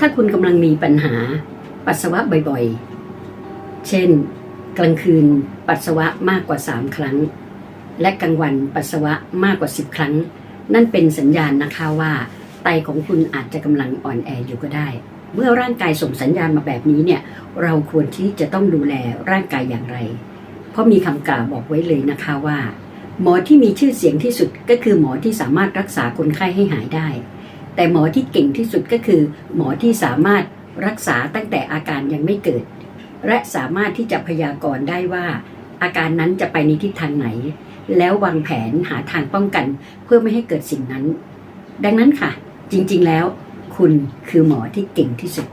ถ้าคุณกำลังมีปัญหาปัสสาวะบ่อยๆ เช่น กลางคืนปัสสาวะมากกว่า 3 ครั้ง และกลางวันปัสสาวะมากกว่า 10 ครั้ง นั่นเป็นสัญญาณนะคะว่า ไตของคุณอาจจะกำลังอ่อนแออยู่ก็ได้ เมื่อร่างกายส่งสัญญาณมาแบบนี้เนี่ย เราควรที่จะต้องดูแลร่างกายอย่างไร ราะมีคำกล่าวบอกไว้เลยนะคะว่า หมอที่มีชื่อเสียงที่สุดก็คือหมอที่สามารถรักษาคนไข้ให้หายได้ แต่หมอที่เก่งที่สุดก็คือ หมอที่สามารถรักษาตั้งแต่อาการยังไม่เกิด และสามารถที่จะพยากรณ์ได้ว่า อาการนั้นจะไปในทิศทางไหน แล้ววางแผนหาทางป้องกันเพื่อไม่ให้เกิดสิ่งนั้น ดังนั้นค่ะ จริงๆแล้ว คุณคือหมอที่เก่งที่สุด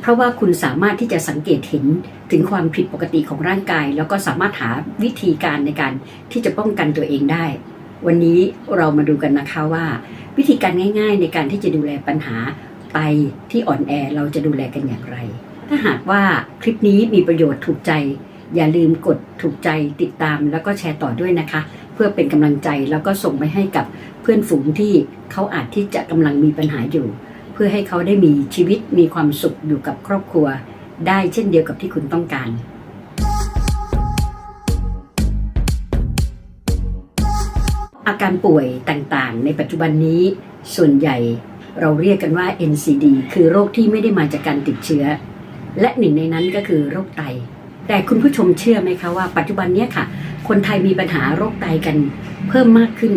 เพราะว่าคุณสามารถที่จะสังเกตเห็น ถึงความผิดปกติของร่างกาย แล้วก็สามารถหาวิธีการในการที่จะป้องกันตัวเองได้ วันนี้เรามาดูกันนะคะว่า วิธีการง่าย ๆ ในการที่จะดูแลปัญหาไตที่อ่อนแอเราจะดูแลกันอย่างไร ถ้าหากว่าคลิปนี้มีประโยชน์ถูกใจ อย่าลืมกดถูกใจติดตามแล้วก็แชร์ต่อด้วยนะคะ เพื่อเป็นกำลังใจแล้วก็ส่งไปให้กับเพื่อนฝูงที่เขาอาจที่จะกำลังมีปัญหาอยู่ เพื่อให้เขาได้มีชีวิตมีความสุขอยู่กับครอบครัว ได้เช่นเดียวกับที่คุณต้องการ อาการป่วยต่างๆ ในปัจจุบันนี้ส่วนใหญ่เราเรียกกันว่า NCD คือโรคที่ไม่ได้มาจากการติดเชื้อ และหนึ่งในนั้นก็คือโรคไต แต่คุณผู้ชมเชื่อไหมคะว่าปัจจุบันนี้ค่ะ คนไทยมีปัญหาโรคไตกันเพิ่มมากขึ้น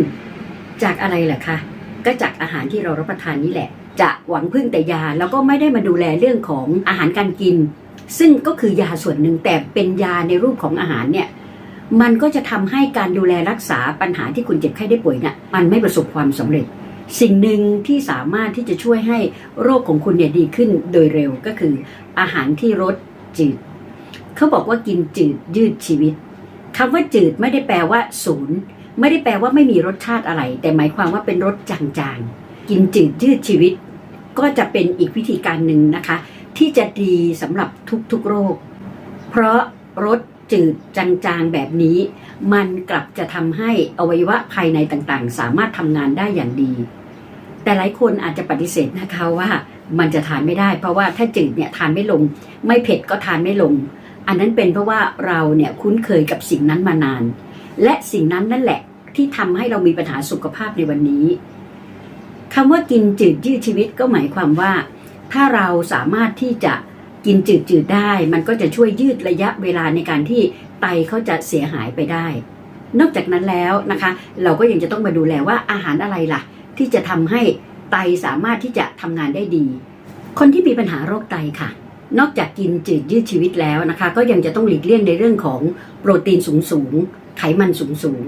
จากอะไรล่ะคะ ก็จากอาหารที่เรารับประทานนี่แหละ จะหวังพึ่งแต่ยาแล้วก็ไม่ได้มาดูแลเรื่องของอาหารการกิน ซึ่งก็คือยาส่วนหนึ่งแต่เป็นยาในรูปของอาหารเนี่ยมันก็จะทำให้การดูแลรักษาปัญหาที่คุณเจ็บไข้ได้ป่วยเนี่ยมันไม่ประสบความสำเร็จ สิ่งหนึ่งที่สามารถที่จะช่วยให้โรคของคุณเนี่ยดีขึ้นโดยเร็วก็คือ อาหารที่รสจืด เขาบอกว่ากินจืดยืดชีวิตคำว่าจืดไม่ได้แปลว่าศูนย์ไม่ได้แปลว่าไม่มีรสชาติอะไร แต่หมายความว่าเป็นรสจางๆ กินจืดยืดชีวิต ก็จะเป็นอีกวิธีการหนึ่งนะคะ ที่จะดีสำหรับทุกๆโรค เพราะรสจืดจางๆแบบนี้ มันกลับจะทำให้อวัยวะภายในต่างๆ สามารถทำงานได้อย่างดี แต่หลายคนอาจจะปฏิเสธนะคะว่ามันจะทานไม่ได้ เพราะว่าถ้าจืดเนี่ยทานไม่ลง ไม่เผ็ดก็ทานไม่ลง อันนั้นเป็นเพราะว่าเราเนี่ยคุ้นเคยกับสิ่งนั้นมานาน และสิ่งนั้นนั่นแหละที่ทำให้เรามีปัญหาสุขภาพในวันนี้ คำว่ากินจืดยืดชีวิตก็หมายความว่า ถ้าเราสามารถที่จะกินจืดๆได้ มันก็จะช่วยยืดระยะเวลาในการที่ไตเขาจะเสียหายไปได้ นอกจากนั้นแล้วนะคะ เราก็ยังจะต้องมาดูแลว่าอาหารอะไรล่ะ ที่จะทำให้ไตสามารถที่จะทำงานได้ดี คนที่มีปัญหาโรคไตค่ะ นอกจากกินจืดยืดชีวิตแล้วนะคะ ก็ยังจะต้องหลีกเลี่ยงในเรื่องของโปรตีนสูงสูงไขมันสูงสูง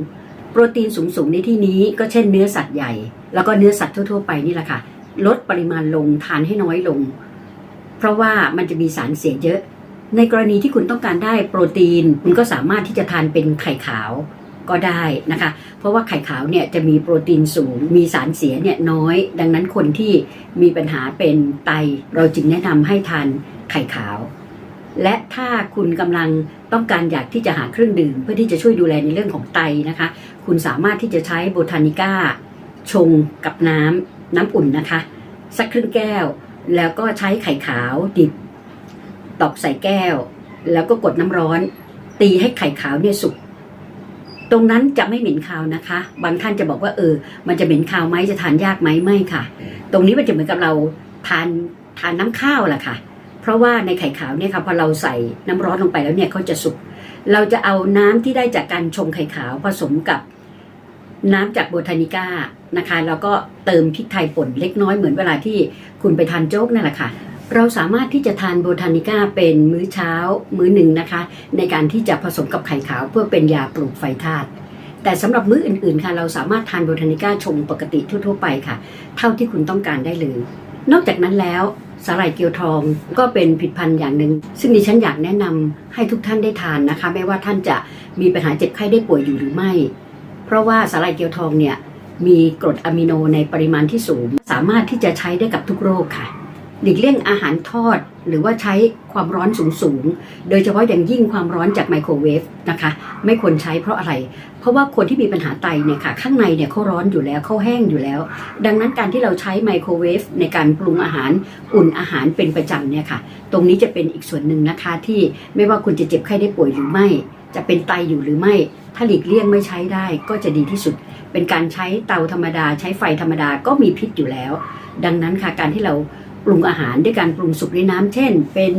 โปรตีนสูงสูงๆในที่นี้ก็เช่นเนื้อสัตว์ใหญ่ แล้วก็เนื้อสัตว์ทั่ว ๆ ไปนี่แหละค่ะ ลดปริมาณลงทานให้น้อยลง เพราะว่ามันจะมีสารเสียเยอะ ในกรณีที่คุณต้องการได้โปรตีน คุณก็สามารถที่จะทานเป็นไข่ขาวก็ได้นะคะ เพราะว่าไข่ขาวเนี่ยจะมีโปรตีนสูง มีสารเสียเนี่ยน้อย ดังนั้นคนที่มีปัญหาเป็นไต เราจึงแนะนำให้ทานไข่ขาว และถ้าคุณกำลังต้องการอยากที่จะหาเครื่องดื่ม เพื่อที่จะช่วยดูแลในเรื่องของไตนะคะ คุณสามารถที่จะใช้โบทานิก้าชงกับน้ำน้ำอุ่นนะคะ สักครึ่งแก้ว แล้วก็ใช้ไข่ขาวดิบ ตอกใส่แก้ว แล้วก็กดน้ำร้อน ตีให้ไข่ขาวเนี่ยสุกตรงนั้นจะไม่เหม็นคาวนะคะ บางท่านจะบอกว่าเออ มันจะเหม็นคาวไหมจะทานยากไหมไม่ค่ะ ตรงนี้มันจะเหมือนกับเราทานทานน้ำข้าวแหละค่ะ เพราะว่าในไข่ขาวเนี่ยค่ะพอเราใส่น้ำร้อนลงไปแล้วเนี่ยเขาจะสุก เราจะเอาน้ำที่ได้จากการชงไข่ขาวผสมกับน้ำจากโบทานิก้านะคะ แล้วก็เติมพริกไทยป่นเล็กน้อยเหมือนเวลาที่คุณไปทานโจ๊กนั่นแหละค่ะ เราสามารถที่จะทานโบทานิก้าเป็นมื้อเช้ามื้อหนึ่งนะคะ ในการที่จะผสมกับไข่ขาวเพื่อเป็นยาปลูกไฟธาตุแต่สำหรับมื้ออื่นๆค่ะ เราสามารถทานโบทานิก้าชงปกติทั่วๆไปค่ะ เท่าที่คุณต้องการได้เลย นอกจากนั้นแล้ว สาหร่ายเกียวทองก็เป็นผลิตภัณฑ์อย่างหนึ่ง ซึ่งดิฉันอยากแนะนำให้ทุกท่านได้ทานนะคะ ไม่ว่าท่านจะมีปัญหาเจ็บไข้ได้ป่วยอยู่หรือไม่ เพราะว่าสาหร่ายเกียวทองเนี่ยมีกรดอะมิโนในปริมาณที่สูง สามารถที่จะใช้ได้กับทุกโรคค่ะ หลีกเลี่ยงอาหารทอด หรือว่าใช้ความร้อนสูงๆ โดยเฉพาะอย่างยิ่งความร้อนจากไมโครเวฟนะคะ ไม่ควรใช้เพราะอะไร เพราะว่าคนที่มีปัญหาไตเนี่ยค่ะ ข้างในเนี่ยเขาร้อนอยู่แล้วเขาแห้งอยู่แล้ว ดังนั้นการที่เราใช้ไมโครเวฟในการปรุงอาหารอุ่นอาหารเป็นประจำเนี่ยค่ะ ตรงนี้จะเป็นอีกส่วนหนึ่งนะคะที่ไม่ว่าคุณจะเจ็บไข้ได้ป่วยหรือไม่ จะเป็นไตอยู่หรือไม่ ถ้าหลีกเลี่ยงไม่ใช้ได้ก็จะดีที่สุด เป็นการใช้เตาธรรมดา ใช้ไฟธรรมดาก็มีพิษอยู่แล้ว ดังนั้นค่ะการที่เรา ปรุงอาหารด้วยการปรุงสุกในน้ำเช่น เป็น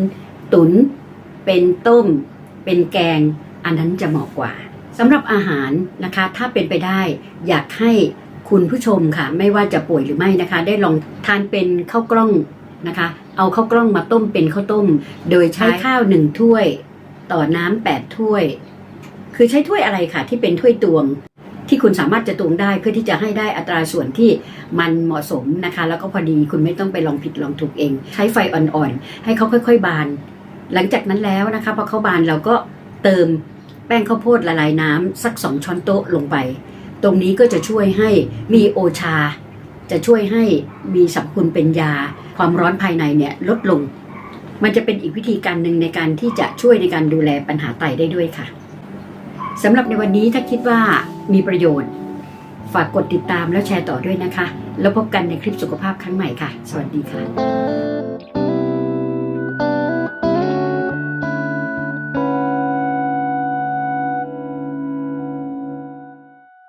ตุนเป็นต้ม เป็นแกง อันนั้นจะเหมาะกว่าสำหรับอาหารนะคะ ถ้าเป็นไปได้ อยากให้คุณผู้ชมค่ะ ไม่ว่าจะป่วยหรือไม่นะคะ ได้ลองทานเป็นข้าวกล้องนะคะ เอาข้าวกล้องมาต้มเป็นข้าวต้ม โดยใช้ข้าวหนึ่งถ้วย ต่อน้ำแปดถ้วย คือใช้ถ้วยอะไรค่ะ ที่เป็นถ้วยตวง ที่คุณสามารถจะตวงได้เพื่อที่จะให้ได้อัตราส่วนที่มันเหมาะสมนะคะ แล้วก็พอดีคุณไม่ต้องไปลองผิดลองถูกเอง ใช้ไฟอ่อนๆ ให้เขาค่อย ๆ บาน หลังจากนั้นแล้วนะคะพอเขาบานเราก็เติมแป้งข้าวโพดละลายน้ำสักสองช้อนโต๊ะลงไป ตรงนี้ก็จะช่วยให้มีโอชา จะช่วยให้มีสรรพคุณเป็นยา ความร้อนภายในเนี่ยลดลง มันจะเป็นอีกวิธีการหนึ่งในการที่จะช่วยในการดูแลปัญหาไตได้ด้วยค่ะสำหรับในวันนี้ถ้าคิดว่า มีประโยชน์ ฝากกดติดตามแล้วแชร์ต่อด้วยนะคะ แล้วพบกันในคลิปสุขภาพครั้งใหม่ค่ะ สวัสดีค่ะ